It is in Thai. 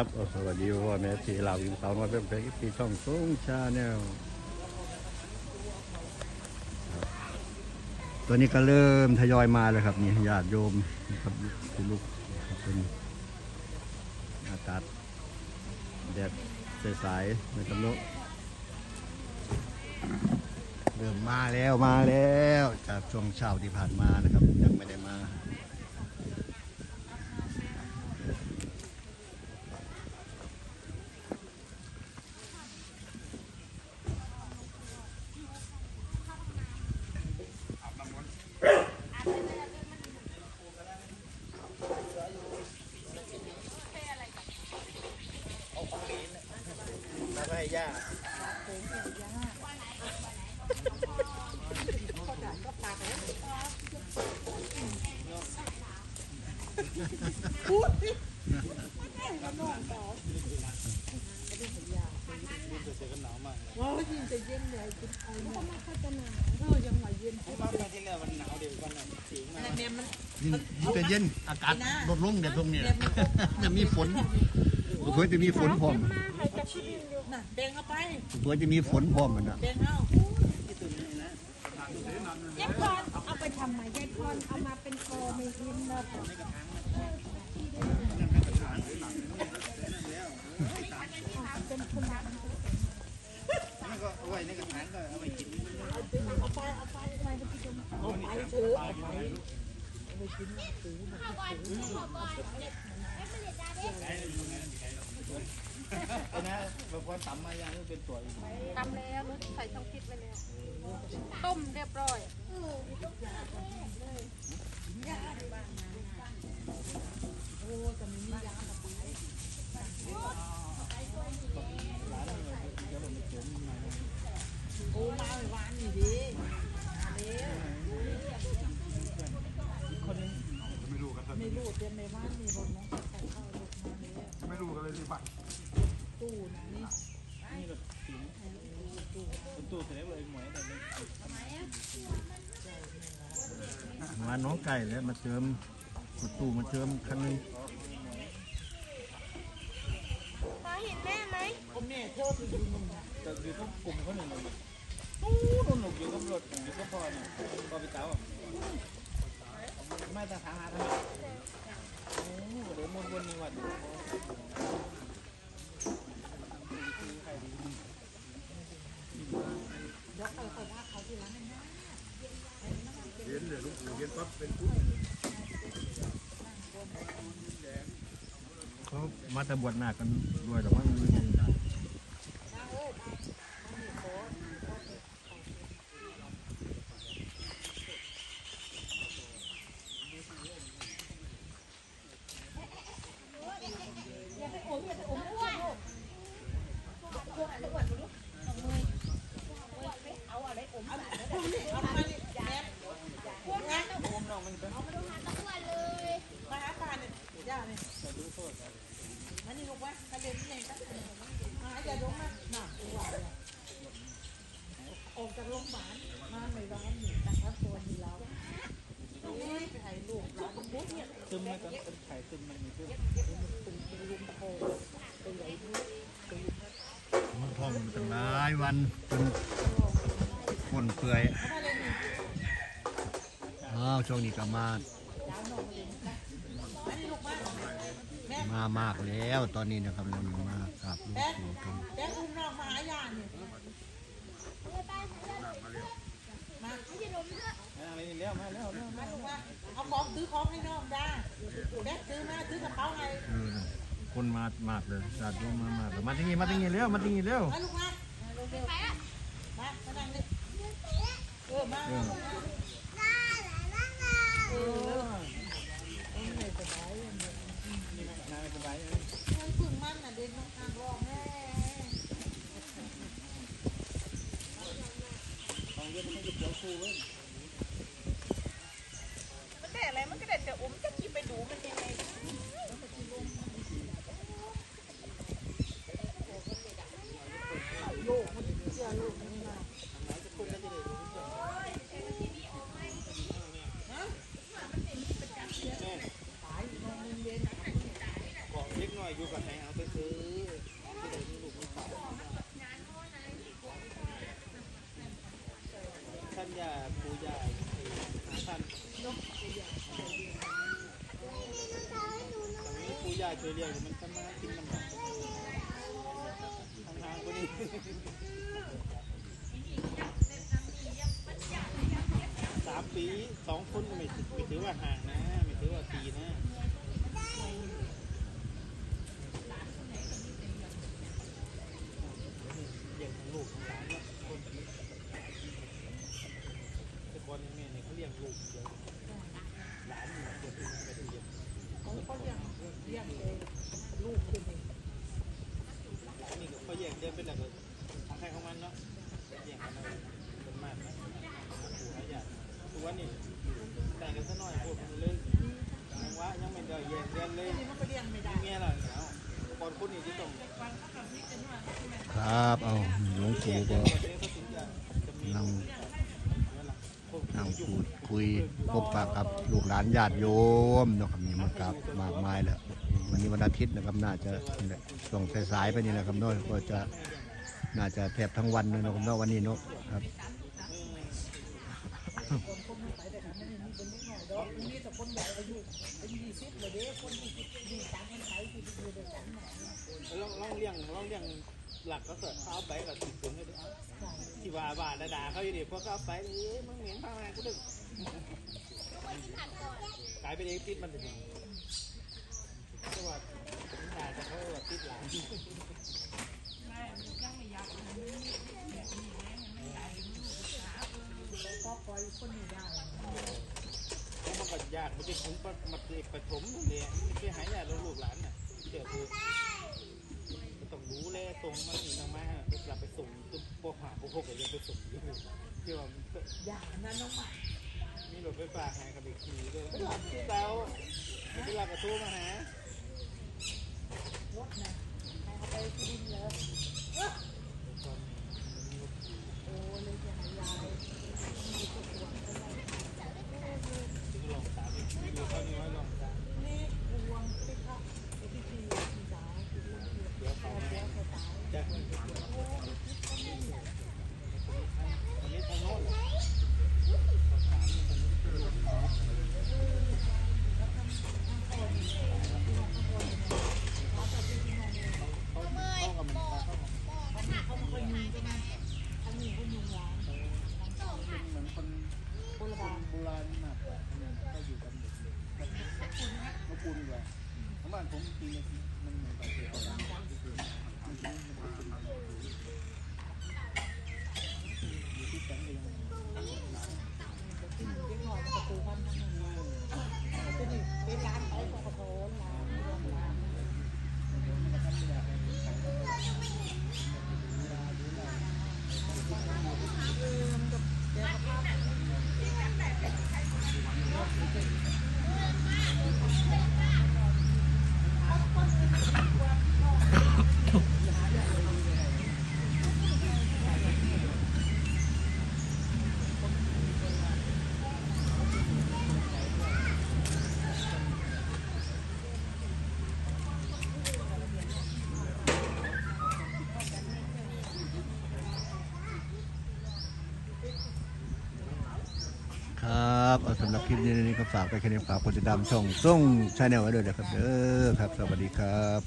ับสวัสดีพ่อแม่ที่ลาวอินเตามาเป็นเพลงที่ช่องสูงชาแนลตัวนี้ก็เริ่มทยอยมาเลยครับนี่ญาติโยมนะครับที่ลูกครับเป็นอากาศแดดสายๆในตำโนเริ่มมาแล้วมาแล้ว จากช่วงเช้าที่ผ่านมานะครับ ยังไม่ได้มา ย่าว้าวยินจะเย็นเลยคุณเอาเนี่ยเขาจะหนาเออยังไหวเย็นผมว่าที่แล้วมันหนาวเดี๋ยววันนั้นสีมาแต่แม่มันยิ่งยิ่งจะเย็นอากาศลดลงเดี๋ยวตรงนี้จะมีฝนเพื่อจะมีฝนพร้อม น่ะแดงเอาไปเพื่อจะมีฝนพร้อมมันนะแดงเอายายพรเอาไปทำไมยายพรเอามาเป็นโคไม่กินเลยแล้วก็เอาไว้ในกระถางก็เอาไปกินเอาไปเอาไปเอาไปเอาไปเถอะเอาไปไอ้นะแบบว่าตำมาอย่างนี้เป็นตัวอีกตำแล้วใส่ช่องคิดไปแล้วต้มเรียบร้อย โอ้มาหวานนี่ดิ คนนึง ไม่รู้เตรียมในบ้านนี่บนน้องใส่ข้าวลูกมาเลย ไม่รู้กันเลยสิบัตร ตู้นะนี่ นี่แบบสีตู้เสร็จเลยหมวยแต่ไม่ มา น้องไก่แล้วมาเติมประตูมาเติมคันหนึงพอเห็นแม่ไหมผมแม่เธอไปดูมึงนะแต่อยู่ต้องกลุ่มเขาหนึ่งเลยตู้หนุกอยู่กับรถอยู่กับพ่อเนี่ยพ่อไปเต้าไม่ต้องหาหาทำไมโอ้เดี๋ยวมุนวนนี่วั นเขามาแต่บวชหนักกันด้วยแต่ว่ามาดิแม่พวกนั้นเอามาดูหาตะวันเลยมาหาปลาเนี่ยย่าเนี่ยมันนี่ลูกวะกระเด็นนี่เองมาอย่าลงมาหนักตัวออกจากโรงพยาบาลมาไม่ร้านนี่ตั้งรับตัวนี่แล้วนี่ไปถ่ายรูปร้านบุ๊กเนี่ย ซึมมันก็เป็นไข่ซึมมันมีซึม เป็นเป็นลุงโพเป็นไหลบุ๊กเป็นลุงนัท มันท่องอยู่ตั้งหลายวันจนฝนเปื่อยเอามาเลยนี่อ้าวช่วงนี้ก็มาดาวหนองเลยอันนี้ลูกมา มามากแล้วตอนนี้นะครับเรามากราบลูกปู่กันแดงอุ้มน้องมาหายาเนี่ยมาอะไรนี่แล้วมาแล้วแล้วมาลูกมาเอาของซื้อของให้น้องได้แบกซื้อมาซื้อกระเป๋าให้ คนมามากเลยญาติโยมมามากเลยมาที่นี่มาที่นี่เร็วมาที่นี่เร็วมาลูกมาเร็วๆมามานั่งเลยเออมามาเออเออ บอกเล็กหน่อยอยู่กับไหนเอาซื้อท่ไนมีญ่ปูยาหาท่ปูยาช่เฉยงมันทำมากินลำบากทางทางนี้ สีสองคนไม่ถือไม่ถือว่าห่างนะ ไม่ถือว่าปีนะเลี้ยงทั้งลูกทั้งหลานเนาคนแบบนี้แต่ก่อนแม่เนี่ยเขาเลี้ยงลูกเดียวหลานอยู่คนที่ไม่ได้เลี้ยงเขาก็เลี้ยงเลี้ยงเองลูกคนนี้หลานนี่ก็เขาแยกเดินเป็นแบบทางใครของมันเนาะแยกกันเอาเป็นมากนะ ตัวนี่แต่งกันซะหน่อยพวกมันเลยยังว่ายังไม่ได้แยกเดือนเลยนี่มันก็เลี้ยงไม่ได้เมียล่ะเอาก่อนคนนี้ที่ต้องครับเอาหลวงปู่ก็นั่งนั่งพูดคุยพบปะกับลูกหลานญาติโยมเนาะครับมีมากราบมากมายแล้ววันนี้วันอาทิตย์นะครับน่าจะนี่แหละช่วงสายๆไปนี่แหละครับน้อยก็จะน่าจะแทบทั้งวันเลยเนาะครับเนาะวันนี้เนาะครับ ไปแต่ทำไม่มีเป็นเล็กน้อยดอกมีแต่คนใหญ่อายุเป็นยี่สิบเลยเด้คนยี่สิบยี่สามคนไทยที่อยู่ด้วยกันน่ะลองล่องเลี้ยงล่องเลี้ยงหลักก็เสร็จเขาเอาไปกับติดถึงเลยเอาที่ว่าบาดด่าเขาอยู่ดิพวกเขาเอาไปเอ้ยมึงเหม็นพังงานกูดึกกลายเป็นเองติดมันถึงก็ว่าด่าแต่เขาว่าติดหลาน ก็ปล่อยคนนี้ได้ เขามันก็ยากมันจะถึง มาเด็กประถมนั่นเลยไม่ใช่หายาลูกหลานน่ะเดี๋ยวคือต้องรู้แลส่งมันอีกนะมาเวลาไปส่งตุ๊บปหาพวกพวกก็ยังไปส่งอยู่ที่ว่าอย่านั้นน้องหมามีรถไฟฟ้าหากับเด็กขี่ด้วยที่เตาเวลากระทู้มาหารถนะให้เขาไปกินเลยโอ้เลยจะหายายมีตัวตัวอะไร ถึงลองสามดูเขานี่ไว้ลองสาม นี่รวมที่เขาไอ้ที่ที่ที่สาวที่รวมที่ เดี๋ยวเขา เขา มา เลี้ยงเขาตาย จากอันนี้ทางโน้นเขาเข้ากับมันเข้ากับ เขาไม่ค่อยมีใช่ไหมอันนี้เขายุงหลาน เหมือนคน คนโบราณมากกว่าก็อยู่กับเด็กมาปูนดีกว่าของบ้านผมปีนี้มันเหมือนกับเดียวกันอยู่ที่แสงเดียวเด็กหน่อยประตูบ้านนเป็นนี่เป็นร้านเขาของกระโถนร้านรวมร้านเออมันก็แกก็ภาพาสำหรับคลิปนี้นี่ก็ฝากไปแค่นี้ฝากกดติดตามช่องส่งชาแนลไว้ด้วยนะครับเด้อครับ สวัสดีครับ